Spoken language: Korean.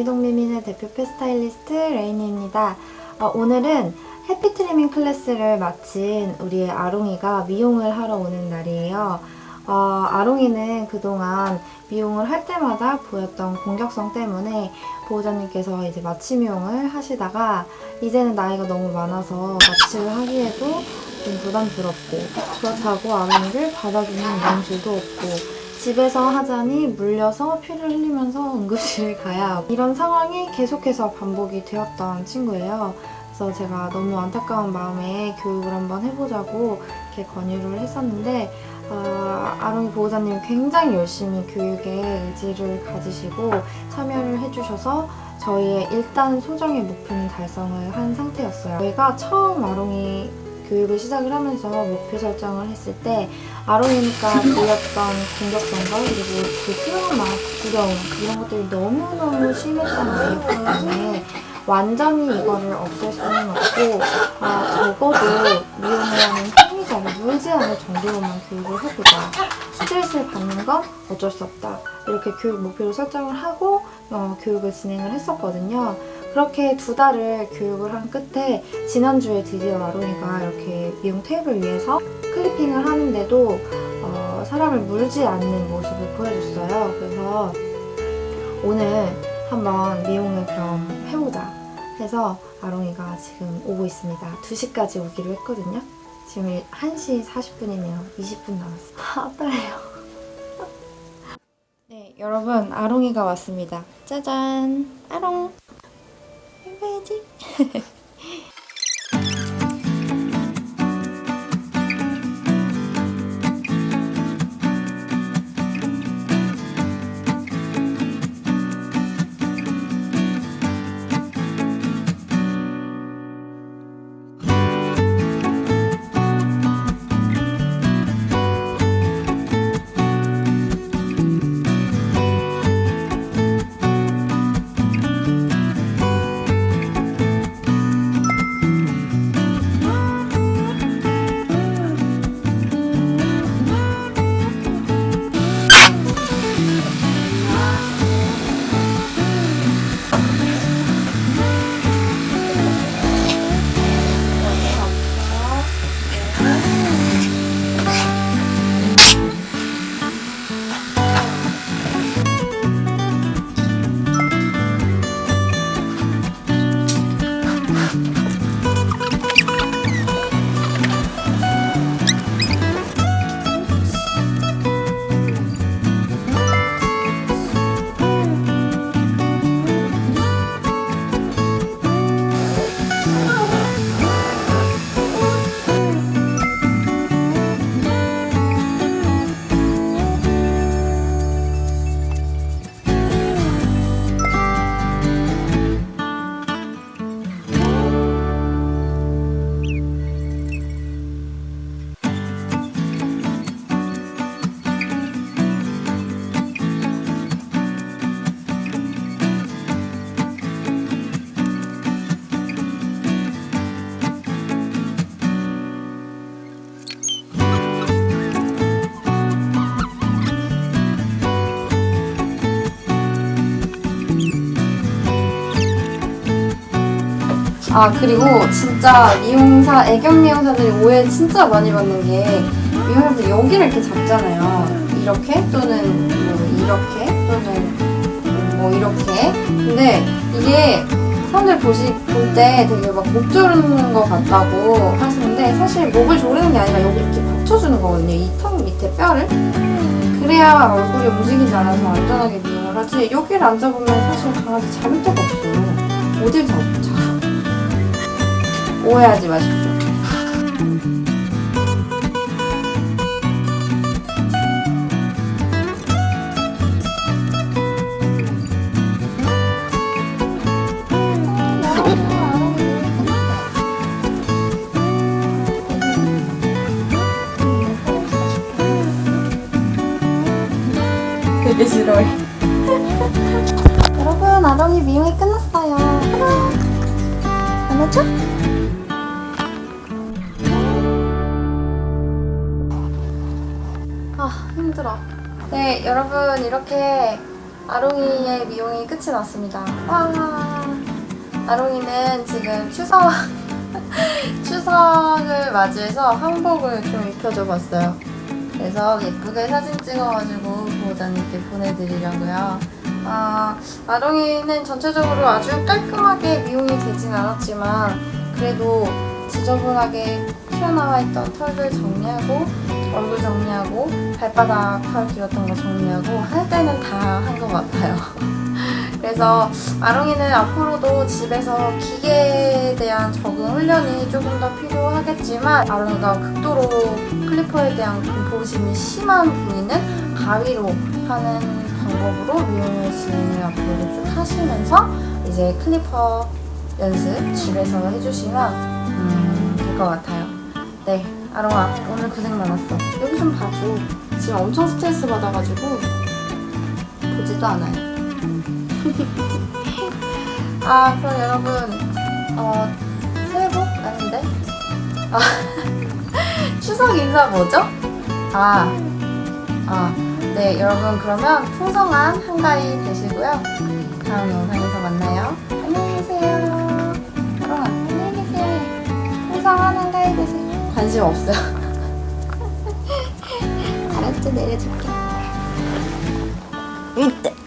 안이동리민의 대표 페스타일리스트 레이니입니다. 어, 오늘은 해피 트리밍 클래스를 마친 우리의 아롱이가 미용을 하러 오는 날이에요. 어, 아롱이는 그동안 미용을 할 때마다 보였던 공격성 때문에 보호자님께서 이제 마취 미용을 하시다가 이제는 나이가 너무 많아서 마취를 하기에도 좀 부담스럽고 그렇다고 아롱이를 받아주는 미용실도 없고 집에서 하자니 물려서 피를 흘리면서 응급실을 가야 하고 이런 상황이 계속해서 반복이 되었던 친구예요. 그래서 제가 너무 안타까운 마음에 교육을 한번 해보자고 이렇게 권유를 했었는데 아, 아롱이 보호자님이 굉장히 열심히 교육에 의지를 가지시고 참여를 해주셔서 저희의 일단 소정의 목표는 달성을 한 상태였어요. 저희가 처음 아롱이 교육을 시작을 하면서 목표 설정을 했을 때 아롱이니까 보였던 공격성과 그리고 그 트라우마, 두려움 이런 것들이 너무너무 심했던 아이였기 때문에 완전히 이거를 없앨 수는 없고 아, 적어도 미용을 하는 행위자를 물지 않을 정도로만 교육을 해보자. 스트레스를 받는 건 어쩔 수 없다. 이렇게 교육 목표를 설정을 하고 어, 교육을 진행을 했었거든요. 그렇게 두 달을 교육을 한 끝에 지난주에 드디어 아롱이가 이렇게 미용 테이블 위에서 클리핑을 하는데도 어, 사람을 물지 않는 모습을 보여줬어요. 그래서 오늘 한번 미용을 그럼 해보자 해서 아롱이가 지금 오고 있습니다. 2시까지 오기로 했거든요. 지금 1시 40분이네요. 20분 남았어요. 아, 떨려요. 네, 여러분, 아롱이가 왔습니다. 짜잔! 아롱! 해봐야지. 아 그리고 진짜 미용사 애견 미용사들이 오해 진짜 많이 받는 게 미용사들 여기를 이렇게 잡잖아요. 이렇게 또는 뭐 이렇게 또는 뭐 이렇게. 근데 이게 사람들 보시 볼 때 되게 막 목 조르는 것 같다고 하시는데 사실 목을 조르는 게 아니라 여기 이렇게 받쳐주는 거거든요. 이 턱 밑에 뼈를. 그래야 얼굴이 움직이지 않아서 안전하게 미용을 하지. 여기를 안 잡으면 사실 강아지 잡을 데가 없어. 어딜 잡자. 오해하지 마십시오. 되게 싫어해. 여러분, 아롱이 미용이 끝났어요. 안 오죠? 힘들어. 네 여러분 이렇게 아롱이의 미용이 끝이 났습니다. 와, 아롱이는 지금 추석 추석을 맞이해서 한복을 좀 입혀줘 봤어요. 그래서 예쁘게 사진 찍어가지고 보호자님께 보내드리려고요. 아, 아롱이는 전체적으로 아주 깔끔하게 미용이 되진 않았지만 그래도 지저분하게 튀어나와 있던 털들 정리하고 정리하고 발바닥 털 길었던 거 정리하고 할 때는 다 한 것 같아요. 그래서 아롱이는 앞으로도 집에서 기계에 대한 적응 훈련이 조금 더 필요하겠지만 아롱이가 극도로 클리퍼에 대한 공포심이 심한 부위는 가위로 하는 방법으로 진행을 앞으로 쭉 하시면서 이제 클리퍼 연습 집에서 해주시면 음, 될 것 같아요. 네, 아롱아 오늘 고생 많았어. 여기 좀 봐줘. 지금 엄청 스트레스 받아가지고 보지도 않아요. 아 그럼 여러분 어 새해 복 아닌데 아 추석 인사 뭐죠? 아 아, 네, 여러분, 그러면 풍성한 한가위 되시고요. 다음 영상에서 만나요. 관심 없어요. 알았죠? 내려줄게. 이때.